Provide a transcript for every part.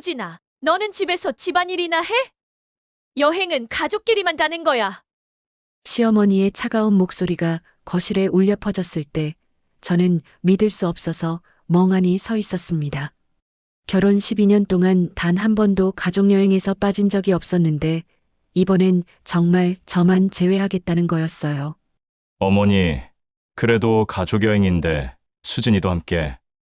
수진아, 너는 집에서 집안일이나 해? 여행은 가족끼리만 가는 거야. 시어머니의 차가운 목소리가 거실에 울려 퍼졌을 때 저는 믿을 수 없어서 멍하니 서 있었습니다. 결혼 12년 동안 단 한 번도 가족여행에서 빠진 적이 없었는데 이번엔 정말 저만 제외하겠다는 거였어요. 어머니, 그래도 가족 여행인데 수진이도 함께.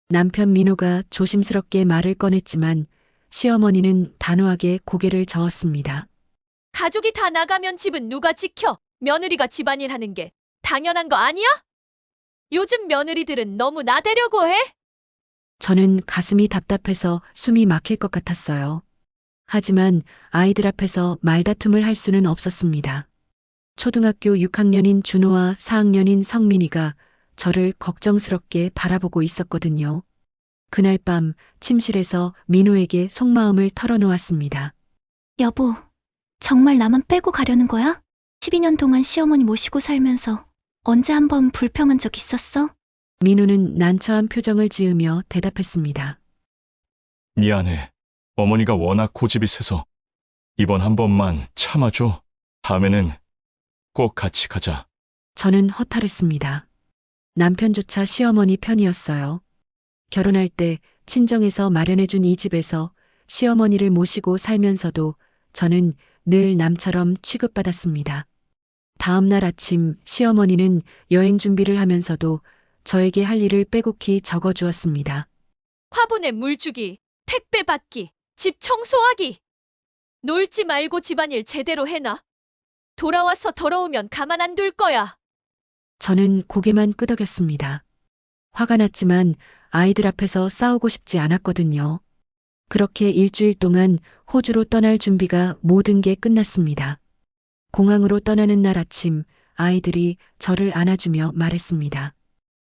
남편 민호가 조심스럽게 말을 꺼냈지만 시어머니는 단호하게 고개를 저었습니다. 가족이 다 나가면 집은 누가 지켜? 며느리가 집안일 하는 게 당연한 거 아니야? 요즘 며느리들은 너무 나대려고 해? 저는 가슴이 답답해서 숨이 막힐 것 같았어요. 하지만 아이들 앞에서 말다툼을 할 수는 없었습니다. 초등학교 6학년인 준호와 4학년인 성민이가 저를 걱정스럽게 바라보고 있었거든요. 그날 밤 침실에서 민호에게 속마음을 털어놓았습니다. 여보, 정말 나만 빼고 가려는 거야? 12년 동안 시어머니 모시고 살면서 언제 한 번 불평한 적 있었어? 민호는 난처한 표정을 지으며 대답했습니다. 미안해. 어머니가 워낙 고집이 세서. 이번 한 번만 참아줘. 다음에는 꼭 같이 가자. 저는 허탈했습니다. 남편조차 시어머니 편이었어요. 결혼할 때 친정에서 마련해준 이 집에서 시어머니를 모시고 살면서도 저는 늘 남처럼 취급받았습니다. 다음 날 아침 시어머니는 여행 준비를 하면서도 저에게 할 일을 빼곡히 적어주었습니다. 화분에 물 주기, 택배 받기, 집 청소하기. 놀지 말고 집안일 제대로 해놔. 돌아와서 더러우면 가만 안 둘 거야. 저는 고개만 끄덕였습니다. 화가 났지만 아이들 앞에서 싸우고 싶지 않았거든요. 그렇게 일주일 동안 호주로 떠날 준비가 모든 게 끝났습니다. 공항으로 떠나는 날 아침 아이들이 저를 안아주며 말했습니다.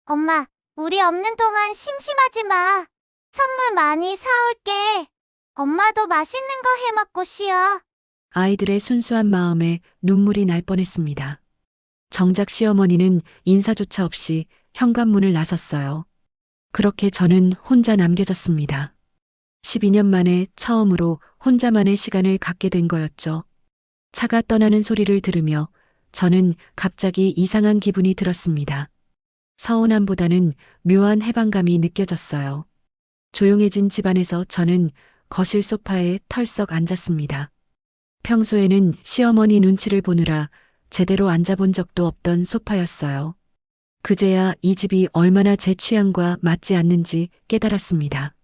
엄마, 우리 없는 동안 심심하지 마. 선물 많이 사올게. 엄마도 맛있는 거 해 먹고 쉬어. 아이들의 순수한 마음에 눈물이 날 뻔했습니다. 정작 시어머니는 인사조차 없이 현관문을 나섰어요. 그렇게 저는 혼자 남겨졌습니다. 12년 만에 처음으로 혼자만의 시간을 갖게 된 거였죠. 차가 떠나는 소리를 들으며 저는 갑자기 이상한 기분이 들었습니다. 서운함보다는 묘한 해방감이 느껴졌어요. 조용해진 집안에서 저는 거실 소파에 털썩 앉았습니다. 평소에는 시어머니 눈치를 보느라 제대로 앉아본 적도 없던 소파였어요. 그제야 이 집이 얼마나 제 취향과 맞지 않는지 깨달았습니다.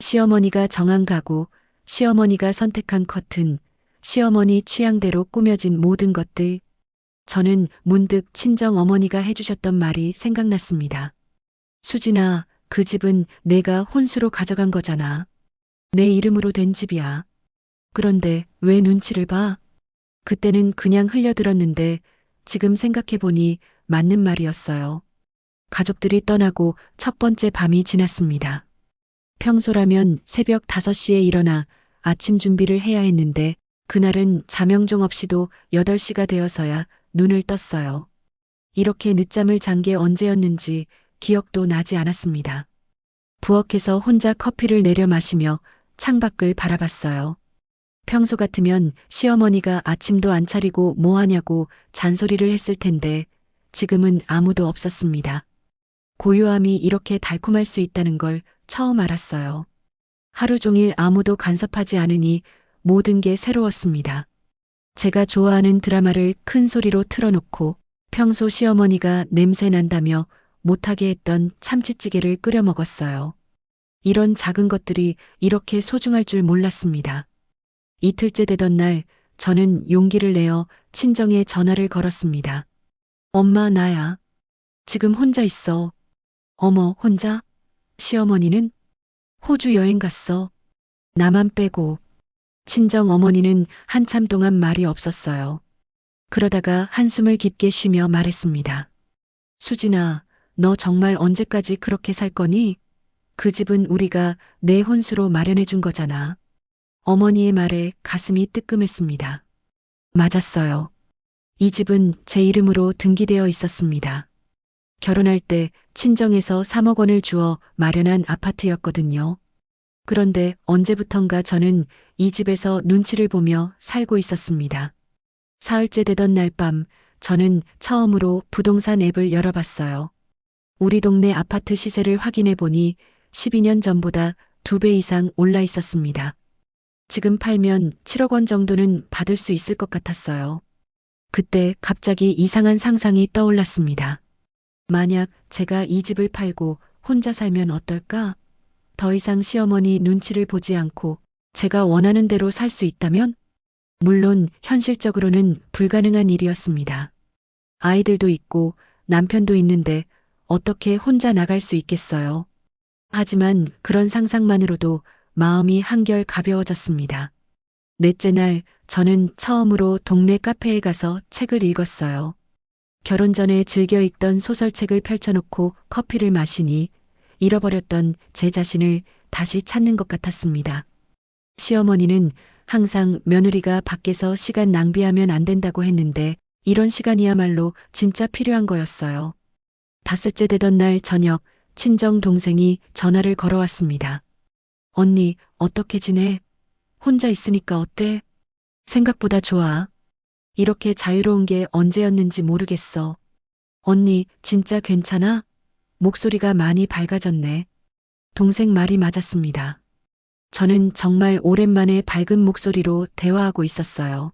시어머니가 정한 가구, 시어머니가 선택한 커튼, 시어머니 취향대로 꾸며진 모든 것들. 저는 문득 친정 어머니가 해주셨던 말이 생각났습니다. 수진아, 그 집은 내가 혼수로 가져간 거잖아. 내 이름으로 된 집이야. 그런데 왜 눈치를 봐? 그때는 그냥 흘려들었는데 지금 생각해보니 맞는 말이었어요. 가족들이 떠나고 첫 번째 밤이 지났습니다. 평소라면 새벽 5시에 일어나 아침 준비를 해야 했는데 그날은 자명종 없이도 8시가 되어서야 눈을 떴어요. 이렇게 늦잠을 잔 게 언제였는지 기억도 나지 않았습니다. 부엌에서 혼자 커피를 내려 마시며 창밖을 바라봤어요. 평소 같으면 시어머니가 아침도 안 차리고 뭐 하냐고 잔소리를 했을 텐데 지금은 아무도 없었습니다. 고요함이 이렇게 달콤할 수 있다는 걸 처음 알았어요. 하루 종일 아무도 간섭하지 않으니 모든 게 새로웠습니다. 제가 좋아하는 드라마를 큰 소리로 틀어놓고 평소 시어머니가 냄새 난다며 못하게 했던 참치찌개를 끓여 먹었어요. 이런 작은 것들이 이렇게 소중할 줄 몰랐습니다. 이틀째 되던 날 저는 용기를 내어 친정에 전화를 걸었습니다. 엄마 나야. 지금 혼자 있어. 어머 혼자? 시어머니는? 호주 여행 갔어. 나만 빼고. 친정 어머니는 한참 동안 말이 없었어요. 그러다가 한숨을 깊게 쉬며 말했습니다. 수진아, 너 정말 언제까지 그렇게 살 거니? 그 집은 우리가 내 혼수로 마련해 준 거잖아. 어머니의 말에 가슴이 뜨끔했습니다. 맞았어요. 이 집은 제 이름으로 등기되어 있었습니다. 결혼할 때 친정에서 3억 원을 주어 마련한 아파트였거든요. 그런데 언제부턴가 저는 이 집에서 눈치를 보며 살고 있었습니다. 사흘째 되던 날 밤 저는 처음으로 부동산 앱을 열어봤어요. 우리 동네 아파트 시세를 확인해 보니 12년 전보다 두배 이상 올라 있었습니다. 지금 팔면 7억 원 정도는 받을 수 있을 것 같았어요. 그때 갑자기 이상한 상상이 떠올랐습니다. 만약 제가 이 집을 팔고 혼자 살면 어떨까? 더 이상 시어머니 눈치를 보지 않고 제가 원하는 대로 살 수 있다면? 물론 현실적으로는 불가능한 일이었습니다. 아이들도 있고 남편도 있는데 어떻게 혼자 나갈 수 있겠어요? 하지만 그런 상상만으로도 마음이 한결 가벼워졌습니다. 넷째 날 저는 처음으로 동네 카페에 가서 책을 읽었어요. 결혼 전에 즐겨 읽던 소설책을 펼쳐놓고 커피를 마시니 잃어버렸던 제 자신을 다시 찾는 것 같았습니다. 시어머니는 항상 며느리가 밖에서 시간 낭비하면 안 된다고 했는데 이런 시간이야말로 진짜 필요한 거였어요. 다섯째 되던 날 저녁 친정 동생이 전화를 걸어왔습니다. 언니, 어떻게 지내? 혼자 있으니까 어때? 생각보다 좋아. 이렇게 자유로운 게 언제였는지 모르겠어. 언니, 진짜 괜찮아? 목소리가 많이 밝아졌네. 동생 말이 맞았습니다. 저는 정말 오랜만에 밝은 목소리로 대화하고 있었어요.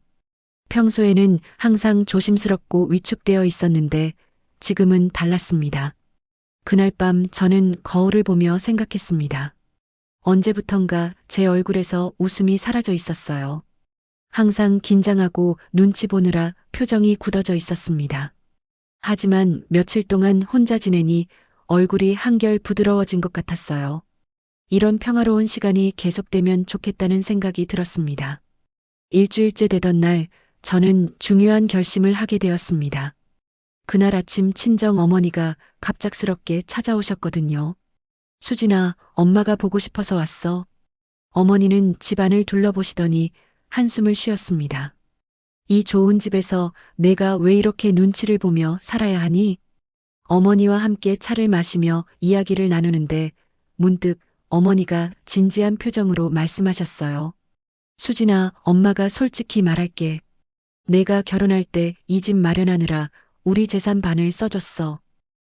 평소에는 항상 조심스럽고 위축되어 있었는데 지금은 달랐습니다. 그날 밤 저는 거울을 보며 생각했습니다. 언제부턴가 제 얼굴에서 웃음이 사라져 있었어요. 항상 긴장하고 눈치 보느라 표정이 굳어져 있었습니다. 하지만 며칠 동안 혼자 지내니 얼굴이 한결 부드러워진 것 같았어요. 이런 평화로운 시간이 계속되면 좋겠다는 생각이 들었습니다. 일주일째 되던 날 저는 중요한 결심을 하게 되었습니다. 그날 아침 친정 어머니가 갑작스럽게 찾아오셨거든요. 수진아, 엄마가 보고 싶어서 왔어. 어머니는 집안을 둘러보시더니 한숨을 쉬었습니다. 이 좋은 집에서 내가 왜 이렇게 눈치를 보며 살아야 하니? 어머니와 함께 차를 마시며 이야기를 나누는데 문득 어머니가 진지한 표정으로 말씀하셨어요. 수진아, 엄마가 솔직히 말할게. 내가 결혼할 때 이 집 마련하느라 우리 재산 반을 써줬어.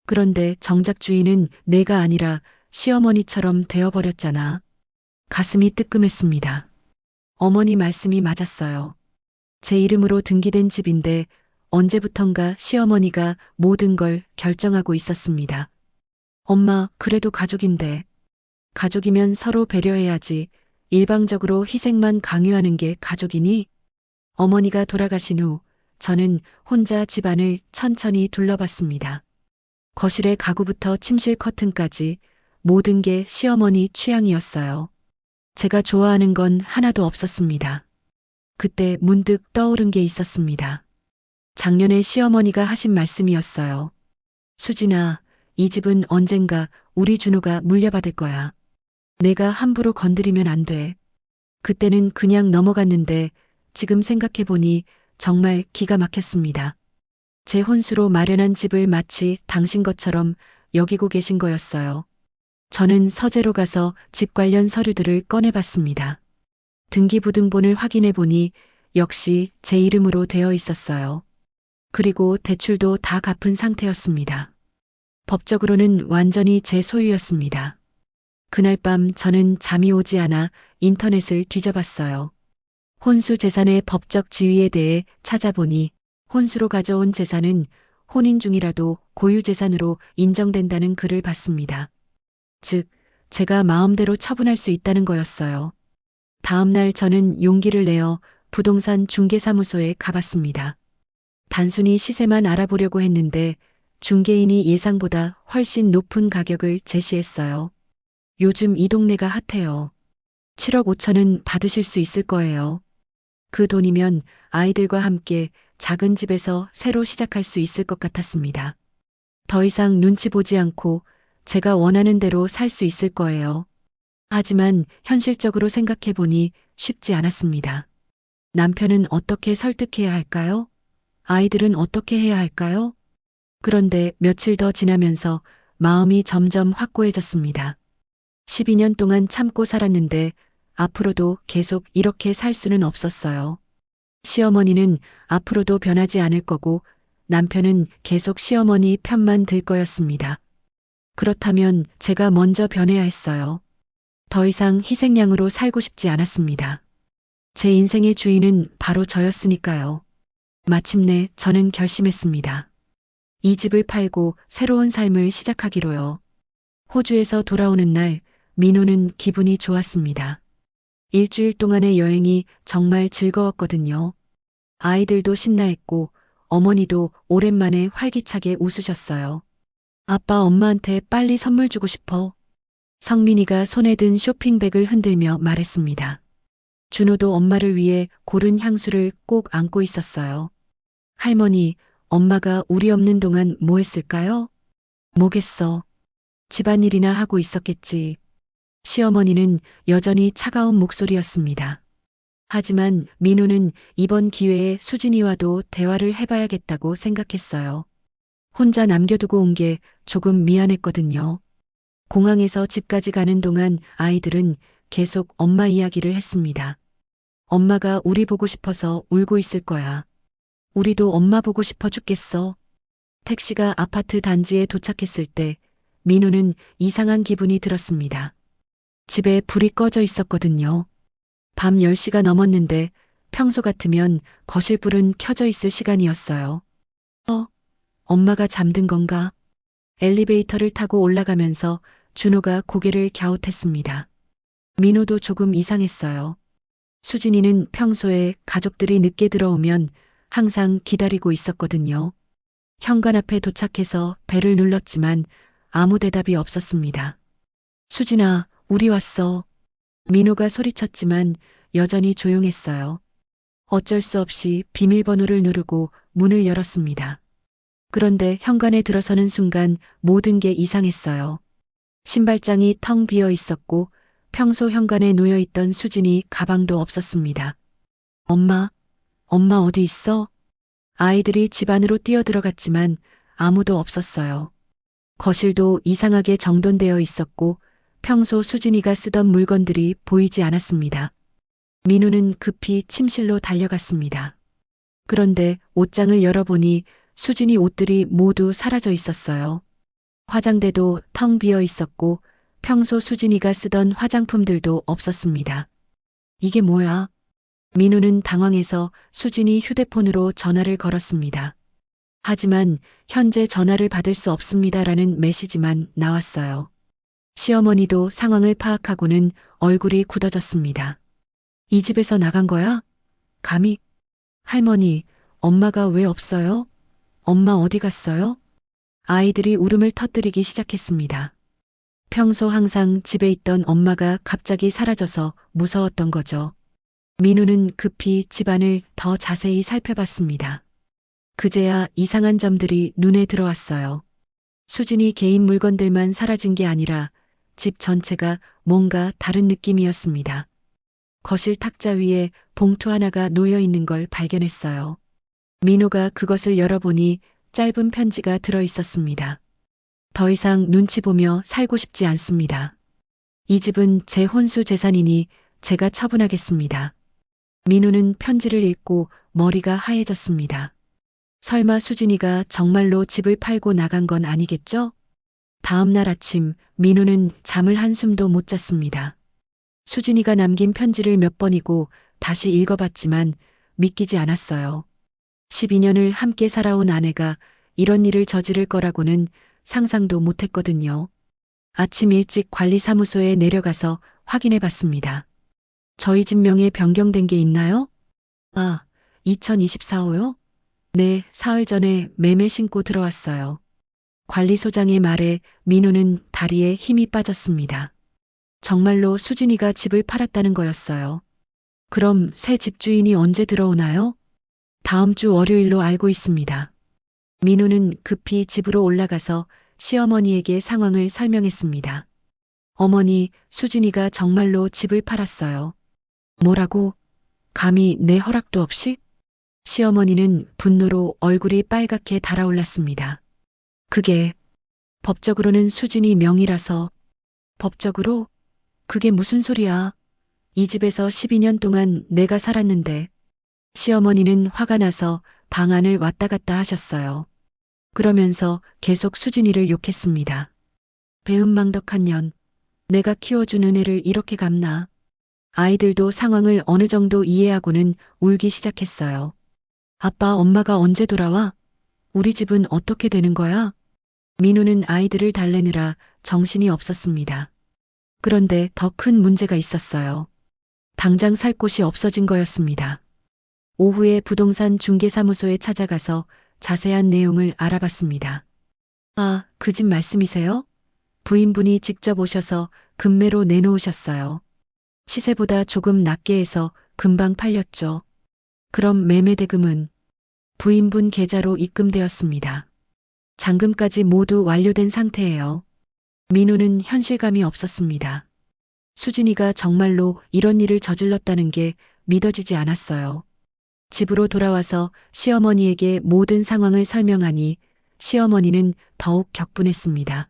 그런데 정작 주인은 내가 아니라 시어머니처럼 되어버렸잖아. 가슴이 뜨끔했습니다. 어머니 말씀이 맞았어요. 제 이름으로 등기된 집인데 언제부턴가 시어머니가 모든 걸 결정하고 있었습니다. 엄마, 그래도 가족인데. 가족이면 서로 배려해야지. 일방적으로 희생만 강요하는 게 가족이니? 어머니가 돌아가신 후 저는 혼자 집안을 천천히 둘러봤습니다. 거실의 가구부터 침실 커튼까지 모든 게 시어머니 취향이었어요. 제가 좋아하는 건 하나도 없었습니다. 그때 문득 떠오른 게 있었습니다. 작년에 시어머니가 하신 말씀이었어요. 수진아, 이 집은 언젠가 우리 준호가 물려받을 거야. 내가 함부로 건드리면 안 돼. 그때는 그냥 넘어갔는데 지금 생각해보니 정말 기가 막혔습니다. 제 혼수로 마련한 집을 마치 당신 것처럼 여기고 계신 거였어요. 저는 서재로 가서 집 관련 서류들을 꺼내봤습니다. 등기부등본을 확인해 보니 역시 제 이름으로 되어 있었어요. 그리고 대출도 다 갚은 상태였습니다. 법적으로는 완전히 제 소유였습니다. 그날 밤 저는 잠이 오지 않아 인터넷을 뒤져봤어요. 혼수 재산의 법적 지위에 대해 찾아보니 혼수로 가져온 재산은 혼인 중이라도 고유 재산으로 인정된다는 글을 봤습니다. 즉, 제가 마음대로 처분할 수 있다는 거였어요. 다음 날 저는 용기를 내어 부동산 중개사무소에 가봤습니다. 단순히 시세만 알아보려고 했는데 중개인이 예상보다 훨씬 높은 가격을 제시했어요. 요즘 이 동네가 핫해요. 7억 5천은 받으실 수 있을 거예요. 그 돈이면 아이들과 함께 작은 집에서 새로 시작할 수 있을 것 같았습니다. 더 이상 눈치 보지 않고 제가 원하는 대로 살 수 있을 거예요. 하지만 현실적으로 생각해 보니 쉽지 않았습니다. 남편은 어떻게 설득해야 할까요? 아이들은 어떻게 해야 할까요? 그런데 며칠 더 지나면서 마음이 점점 확고해졌습니다. 12년 동안 참고 살았는데 앞으로도 계속 이렇게 살 수는 없었어요. 시어머니는 앞으로도 변하지 않을 거고 남편은 계속 시어머니 편만 들 거였습니다. 그렇다면 제가 먼저 변해야 했어요. 더 이상 희생양으로 살고 싶지 않았습니다. 제 인생의 주인은 바로 저였으니까요. 마침내 저는 결심했습니다. 이 집을 팔고 새로운 삶을 시작하기로요. 호주에서 돌아오는 날, 민호는 기분이 좋았습니다. 일주일 동안의 여행이 정말 즐거웠거든요. 아이들도 신나했고, 어머니도 오랜만에 활기차게 웃으셨어요. 아빠 엄마한테 빨리 선물 주고 싶어. 성민이가 손에 든 쇼핑백을 흔들며 말했습니다. 준호도 엄마를 위해 고른 향수를 꼭 안고 있었어요. 할머니, 엄마가 우리 없는 동안 뭐 했을까요? 뭐겠어. 집안일이나 하고 있었겠지. 시어머니는 여전히 차가운 목소리였습니다. 하지만 민호는 이번 기회에 수진이와도 대화를 해봐야겠다고 생각했어요. 혼자 남겨두고 온 게 조금 미안했거든요. 공항에서 집까지 가는 동안 아이들은 계속 엄마 이야기를 했습니다. 엄마가 우리 보고 싶어서 울고 있을 거야. 우리도 엄마 보고 싶어 죽겠어. 택시가 아파트 단지에 도착했을 때 민호는 이상한 기분이 들었습니다. 집에 불이 꺼져 있었거든요. 밤 10시가 넘었는데 평소 같으면 거실 불은 켜져 있을 시간이었어요. 어, 엄마가 잠든 건가? 엘리베이터를 타고 올라가면서 준호가 고개를 갸웃했습니다. 민호도 조금 이상했어요. 수진이는 평소에 가족들이 늦게 들어오면 항상 기다리고 있었거든요. 현관 앞에 도착해서 벨을 눌렀지만 아무 대답이 없었습니다. 수진아, 우리 왔어. 민호가 소리쳤지만 여전히 조용했어요. 어쩔 수 없이 비밀번호를 누르고 문을 열었습니다. 그런데 현관에 들어서는 순간 모든 게 이상했어요. 신발장이 텅 비어 있었고 평소 현관에 놓여 있던 수진이 가방도 없었습니다. 엄마, 엄마 어디 있어? 아이들이 집 안으로 뛰어들어갔지만 아무도 없었어요. 거실도 이상하게 정돈되어 있었고 평소 수진이가 쓰던 물건들이 보이지 않았습니다. 민우는 급히 침실로 달려갔습니다. 그런데 옷장을 열어보니 수진이 옷들이 모두 사라져 있었어요. 화장대도 텅 비어 있었고 평소 수진이가 쓰던 화장품들도 없었습니다. 이게 뭐야? 민우는 당황해서 수진이 휴대폰으로 전화를 걸었습니다. 하지만 현재 전화를 받을 수 없습니다라는 메시지만 나왔어요. 시어머니도 상황을 파악하고는 얼굴이 굳어졌습니다. 이 집에서 나간 거야? 감히? 할머니, 엄마가 왜 없어요? 엄마 어디 갔어요? 아이들이 울음을 터뜨리기 시작했습니다. 평소 항상 집에 있던 엄마가 갑자기 사라져서 무서웠던 거죠. 민우는 급히 집안을 더 자세히 살펴봤습니다. 그제야 이상한 점들이 눈에 들어왔어요. 수진이 개인 물건들만 사라진 게 아니라 집 전체가 뭔가 다른 느낌이었습니다. 거실 탁자 위에 봉투 하나가 놓여 있는 걸 발견했어요. 민호가 그것을 열어보니 짧은 편지가 들어 있었습니다. 더 이상 눈치 보며 살고 싶지 않습니다. 이 집은 제 혼수 재산이니 제가 처분하겠습니다. 민호는 편지를 읽고 머리가 하얘졌습니다. 설마 수진이가 정말로 집을 팔고 나간 건 아니겠죠? 다음 날 아침 민호는 잠을 한숨도 못 잤습니다. 수진이가 남긴 편지를 몇 번이고 다시 읽어봤지만 믿기지 않았어요. 12년을 함께 살아온 아내가 이런 일을 저지를 거라고는 상상도 못했거든요. 아침 일찍 관리사무소에 내려가서 확인해 봤습니다. 저희 집 명에 변경된 게 있나요? 아, 2024호요? 네, 사흘 전에 매매 신고 들어왔어요. 관리소장의 말에 민우는 다리에 힘이 빠졌습니다. 정말로 수진이가 집을 팔았다는 거였어요. 그럼 새 집주인이 언제 들어오나요? 다음 주 월요일로 알고 있습니다. 민우는 급히 집으로 올라가서 시어머니에게 상황을 설명했습니다. 어머니, 수진이가 정말로 집을 팔았어요. 뭐라고? 감히 내 허락도 없이? 시어머니는 분노로 얼굴이 빨갛게 달아올랐습니다. 그게 법적으로는 수진이 명의라서 법적으로 그게 무슨 소리야? 이 집에서 12년 동안 내가 살았는데 시어머니는 화가 나서 방 안을 왔다 갔다 하셨어요. 그러면서 계속 수진이를 욕했습니다. 배은망덕한 년, 내가 키워준 은혜를 이렇게 갚나. 아이들도 상황을 어느 정도 이해하고는 울기 시작했어요. 아빠, 엄마가 언제 돌아와? 우리 집은 어떻게 되는 거야? 민우는 아이들을 달래느라 정신이 없었습니다. 그런데 더 큰 문제가 있었어요. 당장 살 곳이 없어진 거였습니다. 오후에 부동산 중개사무소에 찾아가서 자세한 내용을 알아봤습니다. 아, 그 집 말씀이세요? 부인분이 직접 오셔서 금매로 내놓으셨어요. 시세보다 조금 낮게 해서 금방 팔렸죠. 그럼 매매 대금은 부인분 계좌로 입금되었습니다. 잔금까지 모두 완료된 상태예요. 민우는 현실감이 없었습니다. 수진이가 정말로 이런 일을 저질렀다는 게 믿어지지 않았어요. 집으로 돌아와서 시어머니에게 모든 상황을 설명하니 시어머니는 더욱 격분했습니다.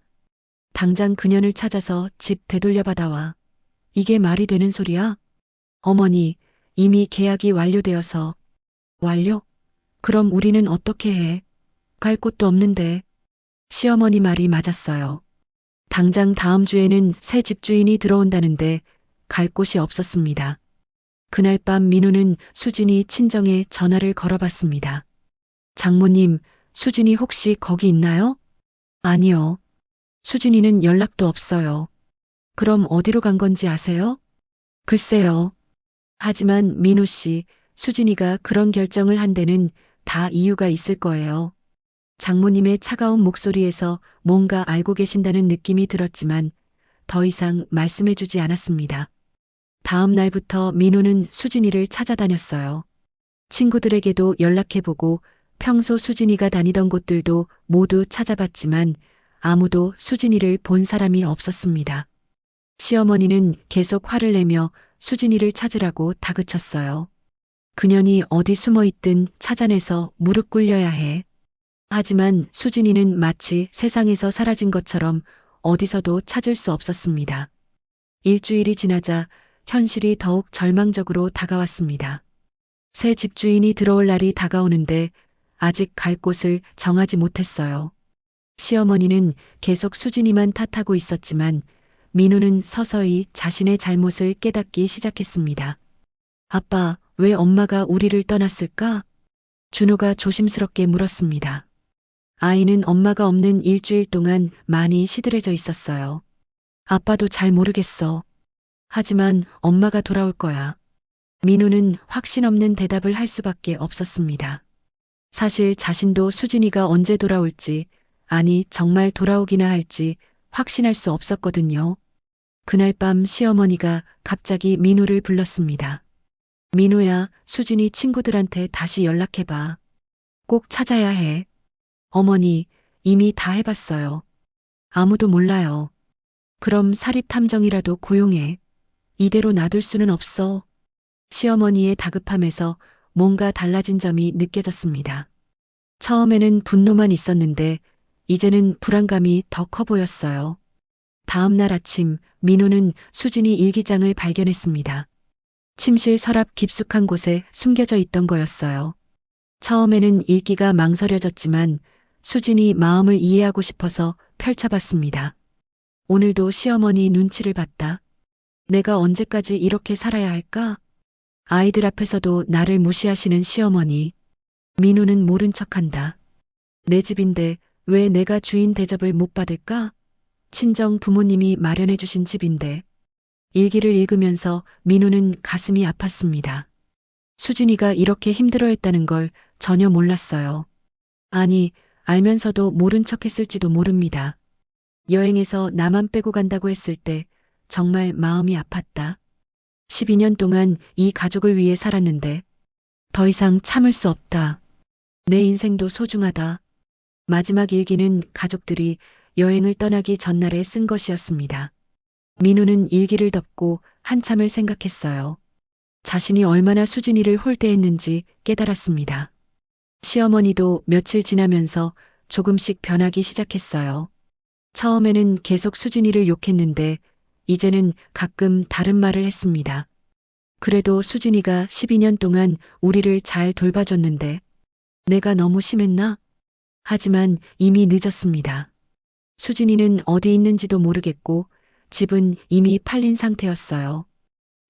당장 그년을 찾아서 집 되돌려 받아와. 이게 말이 되는 소리야? 어머니, 이미 계약이 완료되어서. 완료? 그럼 우리는 어떻게 해? 갈 곳도 없는데. 시어머니 말이 맞았어요. 당장 다음 주에는 새 집주인이 들어온다는데 갈 곳이 없었습니다. 그날 밤 민우는 수진이 친정에 전화를 걸어봤습니다. 장모님, 수진이 혹시 거기 있나요? 아니요. 수진이는 연락도 없어요. 그럼 어디로 간 건지 아세요? 글쎄요. 하지만 민우 씨, 수진이가 그런 결정을 한 데는 다 이유가 있을 거예요. 장모님의 차가운 목소리에서 뭔가 알고 계신다는 느낌이 들었지만 더 이상 말씀해 주지 않았습니다. 다음 날부터 민호는 수진이를 찾아다녔어요. 친구들에게도 연락해보고 평소 수진이가 다니던 곳들도 모두 찾아봤지만 아무도 수진이를 본 사람이 없었습니다. 시어머니는 계속 화를 내며 수진이를 찾으라고 다그쳤어요. 그년이 어디 숨어 있든 찾아내서 무릎 꿇려야 해. 하지만 수진이는 마치 세상에서 사라진 것처럼 어디서도 찾을 수 없었습니다. 일주일이 지나자 현실이 더욱 절망적으로 다가왔습니다. 새 집주인이 들어올 날이 다가오는데 아직 갈 곳을 정하지 못했어요. 시어머니는 계속 수진이만 탓하고 있었지만 민우는 서서히 자신의 잘못을 깨닫기 시작했습니다. 아빠, 왜 엄마가 우리를 떠났을까? 준호가 조심스럽게 물었습니다. 아이는 엄마가 없는 일주일 동안 많이 시들해져 있었어요. 아빠도 잘 모르겠어. 하지만 엄마가 돌아올 거야. 민우는 확신 없는 대답을 할 수밖에 없었습니다. 사실 자신도 수진이가 언제 돌아올지, 아니 정말 돌아오기나 할지 확신할 수 없었거든요. 그날 밤 시어머니가 갑자기 민우를 불렀습니다. 민우야, 수진이 친구들한테 다시 연락해봐. 꼭 찾아야 해. 어머니, 이미 다 해봤어요. 아무도 몰라요. 그럼 사립 탐정이라도 고용해. 이대로 놔둘 수는 없어. 시어머니의 다급함에서 뭔가 달라진 점이 느껴졌습니다. 처음에는 분노만 있었는데 이제는 불안감이 더 커 보였어요. 다음 날 아침 민호는 수진이 일기장을 발견했습니다. 침실 서랍 깊숙한 곳에 숨겨져 있던 거였어요. 처음에는 읽기가 망설여졌지만 수진이 마음을 이해하고 싶어서 펼쳐봤습니다. 오늘도 시어머니 눈치를 봤다. 내가 언제까지 이렇게 살아야 할까? 아이들 앞에서도 나를 무시하시는 시어머니. 민우는 모른 척한다. 내 집인데 왜 내가 주인 대접을 못 받을까? 친정 부모님이 마련해 주신 집인데. 일기를 읽으면서 민우는 가슴이 아팠습니다. 수진이가 이렇게 힘들어했다는 걸 전혀 몰랐어요. 아니, 알면서도 모른 척 했을지도 모릅니다. 여행에서 나만 빼고 간다고 했을 때 정말 마음이 아팠다. 12년 동안 이 가족을 위해 살았는데 더 이상 참을 수 없다. 내 인생도 소중하다. 마지막 일기는 가족들이 여행을 떠나기 전날에 쓴 것이었습니다. 민우는 일기를 덮고 한참을 생각했어요. 자신이 얼마나 수진이를 홀대했는지 깨달았습니다. 시어머니도 며칠 지나면서 조금씩 변하기 시작했어요. 처음에는 계속 수진이를 욕했는데 이제는 가끔 다른 말을 했습니다. 그래도 수진이가 12년 동안 우리를 잘 돌봐줬는데 내가 너무 심했나? 하지만 이미 늦었습니다. 수진이는 어디 있는지도 모르겠고 집은 이미 팔린 상태였어요.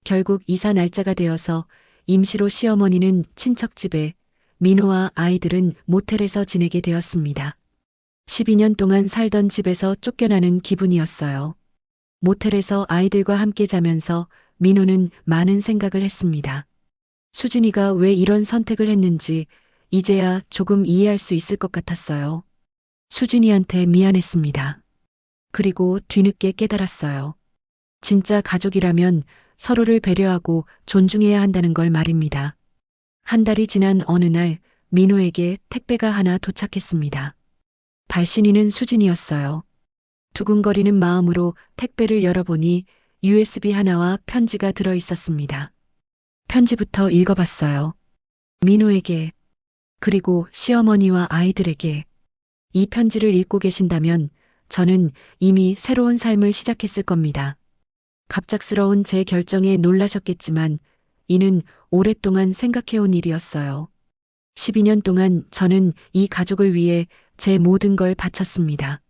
결국 이사 날짜가 되어서 임시로 시어머니는 친척 집에 민호와 아이들은 모텔에서 지내게 되었습니다. 12년 동안 살던 집에서 쫓겨나는 기분이었어요. 모텔에서 아이들과 함께 자면서 민호는 많은 생각을 했습니다. 수진이가 왜 이런 선택을 했는지 이제야 조금 이해할 수 있을 것 같았어요. 수진이한테 미안했습니다. 그리고 뒤늦게 깨달았어요. 진짜 가족이라면 서로를 배려하고 존중해야 한다는 걸 말입니다. 한 달이 지난 어느 날 민호에게 택배가 하나 도착했습니다. 발신인은 수진이었어요. 두근거리는 마음으로 택배를 열어보니 USB 하나와 편지가 들어 있었습니다. 편지부터 읽어봤어요. 민호에게, 그리고 시어머니와 아이들에게. 이 편지를 읽고 계신다면 저는 이미 새로운 삶을 시작했을 겁니다. 갑작스러운 제 결정에 놀라셨겠지만 이는 오랫동안 생각해온 일이었어요. 12년 동안 저는 이 가족을 위해 제 모든 걸 바쳤습니다.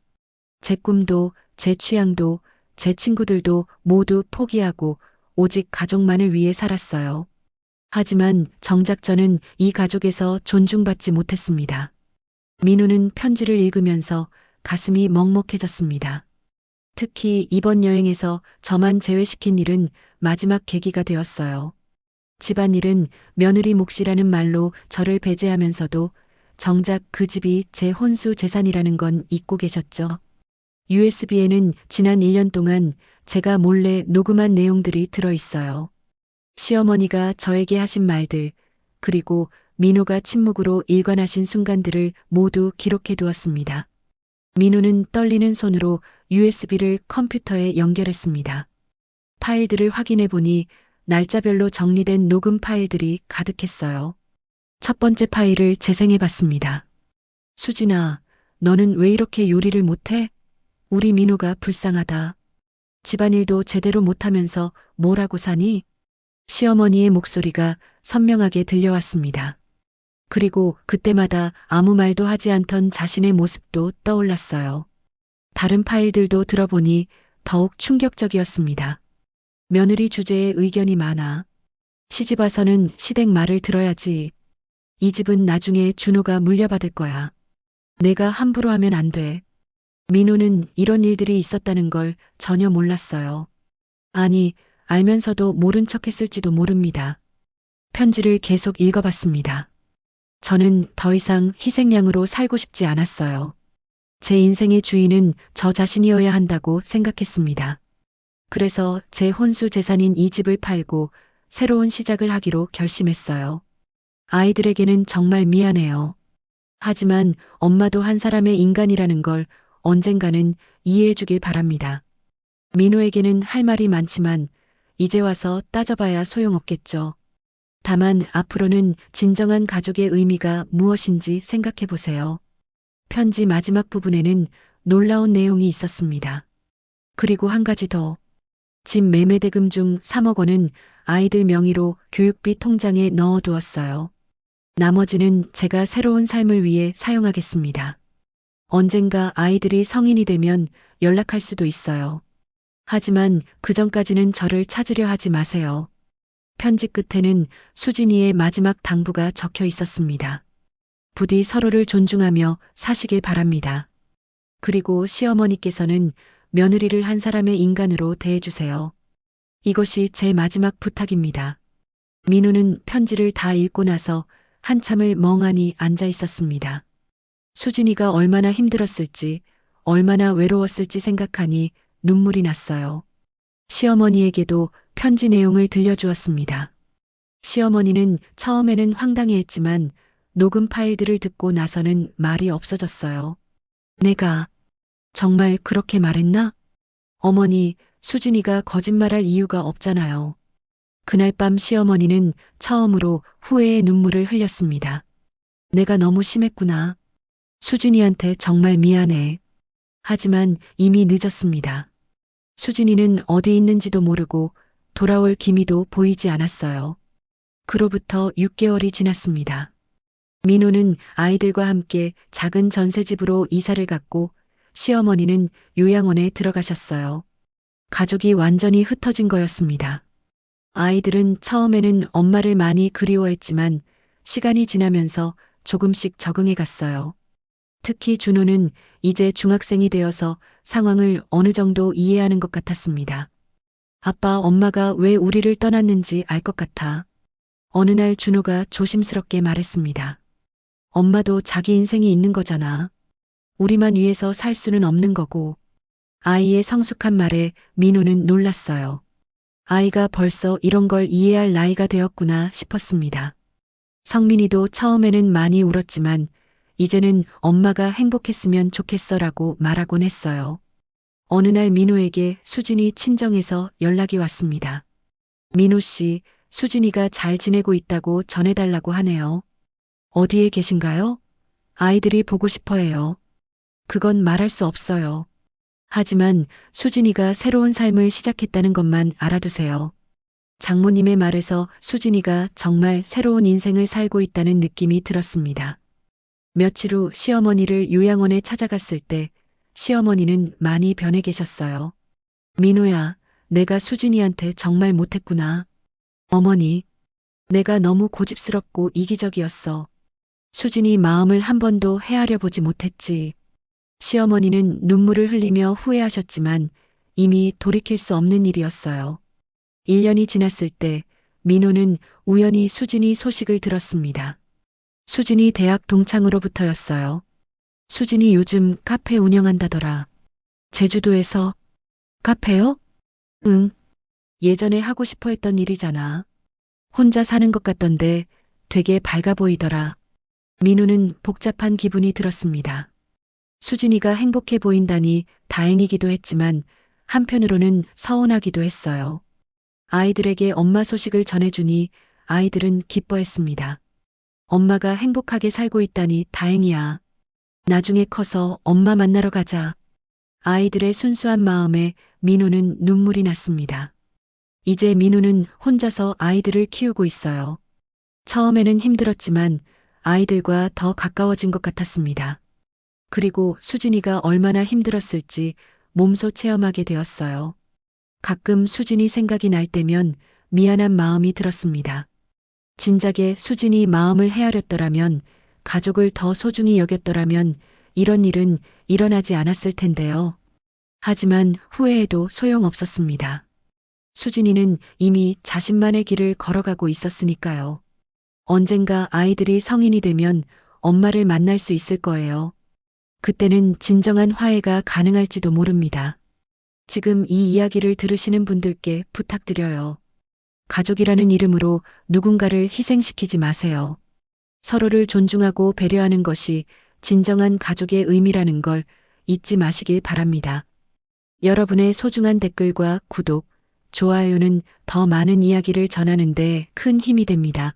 제 꿈도, 제 취향도, 제 친구들도 모두 포기하고 오직 가족만을 위해 살았어요. 하지만 정작 저는 이 가족에서 존중받지 못했습니다. 민우는 편지를 읽으면서 가슴이 먹먹해졌습니다. 특히 이번 여행에서 저만 제외시킨 일은 마지막 계기가 되었어요. 집안일은 며느리 몫이라는 말로 저를 배제하면서도 정작 그 집이 제 혼수 재산이라는 건 잊고 계셨죠. USB에는 지난 1년 동안 제가 몰래 녹음한 내용들이 들어 있어요. 시어머니가 저에게 하신 말들, 그리고 민호가 침묵으로 일관하신 순간들을 모두 기록해 두었습니다. 민호는 떨리는 손으로 USB를 컴퓨터에 연결했습니다. 파일들을 확인해 보니 날짜별로 정리된 녹음 파일들이 가득했어요. 첫 번째 파일을 재생해 봤습니다. 수진아, 너는 왜 이렇게 요리를 못해? 우리 민호가 불쌍하다. 집안일도 제대로 못하면서 뭐라고 사니? 시어머니의 목소리가 선명하게 들려왔습니다. 그리고 그때마다 아무 말도 하지 않던 자신의 모습도 떠올랐어요. 다른 파일들도 들어보니 더욱 충격적이었습니다. 며느리 주제에 의견이 많아. 시집 와서는 시댁 말을 들어야지. 이 집은 나중에 준호가 물려받을 거야. 내가 함부로 하면 안 돼. 민호는 이런 일들이 있었다는 걸 전혀 몰랐어요. 아니, 알면서도 모른 척 했을지도 모릅니다. 편지를 계속 읽어봤습니다. 저는 더 이상 희생양으로 살고 싶지 않았어요. 제 인생의 주인은 저 자신이어야 한다고 생각했습니다. 그래서 제 혼수 재산인 이 집을 팔고 새로운 시작을 하기로 결심했어요. 아이들에게는 정말 미안해요. 하지만 엄마도 한 사람의 인간이라는 걸 언젠가는 이해해 주길 바랍니다. 민호에게는 할 말이 많지만 이제 와서 따져봐야 소용없겠죠. 다만 앞으로는 진정한 가족의 의미가 무엇인지 생각해 보세요. 편지 마지막 부분에는 놀라운 내용이 있었습니다. 그리고 한 가지 더. 집 매매 대금 중 3억 원은 아이들 명의로 교육비 통장에 넣어 두었어요. 나머지는 제가 새로운 삶을 위해 사용하겠습니다. 언젠가 아이들이 성인이 되면 연락할 수도 있어요. 하지만 그 전까지는 저를 찾으려 하지 마세요. 편지 끝에는 수진이의 마지막 당부가 적혀 있었습니다. 부디 서로를 존중하며 사시길 바랍니다. 그리고 시어머니께서는 며느리를 한 사람의 인간으로 대해주세요. 이것이 제 마지막 부탁입니다. 민우는 편지를 다 읽고 나서 한참을 멍하니 앉아 있었습니다. 수진이가 얼마나 힘들었을지, 얼마나 외로웠을지 생각하니 눈물이 났어요. 시어머니에게도 편지 내용을 들려주었습니다. 시어머니는 처음에는 황당해했지만 녹음 파일들을 듣고 나서는 말이 없어졌어요. 내가 정말 그렇게 말했나? 어머니, 수진이가 거짓말할 이유가 없잖아요. 그날 밤 시어머니는 처음으로 후회의 눈물을 흘렸습니다. 내가 너무 심했구나. 수진이한테 정말 미안해. 하지만 이미 늦었습니다. 수진이는 어디 있는지도 모르고 돌아올 기미도 보이지 않았어요. 그로부터 6개월이 지났습니다. 민호는 아이들과 함께 작은 전세집으로 이사를 갔고 시어머니는 요양원에 들어가셨어요. 가족이 완전히 흩어진 거였습니다. 아이들은 처음에는 엄마를 많이 그리워했지만 시간이 지나면서 조금씩 적응해 갔어요. 특히 준호는 이제 중학생이 되어서 상황을 어느 정도 이해하는 것 같았습니다. 아빠, 엄마가 왜 우리를 떠났는지 알 것 같아. 어느 날 준호가 조심스럽게 말했습니다. 엄마도 자기 인생이 있는 거잖아. 우리만 위해서 살 수는 없는 거고. 아이의 성숙한 말에 민호는 놀랐어요. 아이가 벌써 이런 걸 이해할 나이가 되었구나 싶었습니다. 성민이도 처음에는 많이 울었지만 이제는 엄마가 행복했으면 좋겠어라고 말하곤 했어요. 어느 날 민호에게 수진이 친정에서 연락이 왔습니다. 민호 씨, 수진이가 잘 지내고 있다고 전해달라고 하네요. 어디에 계신가요? 아이들이 보고 싶어 해요. 그건 말할 수 없어요. 하지만 수진이가 새로운 삶을 시작했다는 것만 알아두세요. 장모님의 말에서 수진이가 정말 새로운 인생을 살고 있다는 느낌이 들었습니다. 며칠 후 시어머니를 요양원에 찾아갔을 때 시어머니는 많이 변해 계셨어요. 민호야, 내가 수진이한테 정말 못했구나. 어머니, 내가 너무 고집스럽고 이기적이었어. 수진이 마음을 한 번도 헤아려 보지 못했지. 시어머니는 눈물을 흘리며 후회하셨지만 이미 돌이킬 수 없는 일이었어요. 1년이 지났을 때 민호는 우연히 수진이 소식을 들었습니다. 수진이 대학 동창으로부터였어요. 수진이 요즘 카페 운영한다더라. 제주도에서 카페요? 응. 예전에 하고 싶어 했던 일이잖아. 혼자 사는 것 같던데 되게 밝아 보이더라. 민우는 복잡한 기분이 들었습니다. 수진이가 행복해 보인다니 다행이기도 했지만 한편으로는 서운하기도 했어요. 아이들에게 엄마 소식을 전해주니 아이들은 기뻐했습니다. 엄마가 행복하게 살고 있다니 다행이야. 나중에 커서 엄마 만나러 가자. 아이들의 순수한 마음에 민우는 눈물이 났습니다. 이제 민우는 혼자서 아이들을 키우고 있어요. 처음에는 힘들었지만 아이들과 더 가까워진 것 같았습니다. 그리고 수진이가 얼마나 힘들었을지 몸소 체험하게 되었어요. 가끔 수진이 생각이 날 때면 미안한 마음이 들었습니다. 진작에 수진이 마음을 헤아렸더라면 가족을 더 소중히 여겼더라면 이런 일은 일어나지 않았을 텐데요. 하지만 후회해도 소용없었습니다. 수진이는 이미 자신만의 길을 걸어가고 있었으니까요. 언젠가 아이들이 성인이 되면 엄마를 만날 수 있을 거예요. 그때는 진정한 화해가 가능할지도 모릅니다. 지금 이 이야기를 들으시는 분들께 부탁드려요. 가족이라는 이름으로 누군가를 희생시키지 마세요. 서로를 존중하고 배려하는 것이 진정한 가족의 의미라는 걸 잊지 마시길 바랍니다. 여러분의 소중한 댓글과 구독, 좋아요는 더 많은 이야기를 전하는데 큰 힘이 됩니다.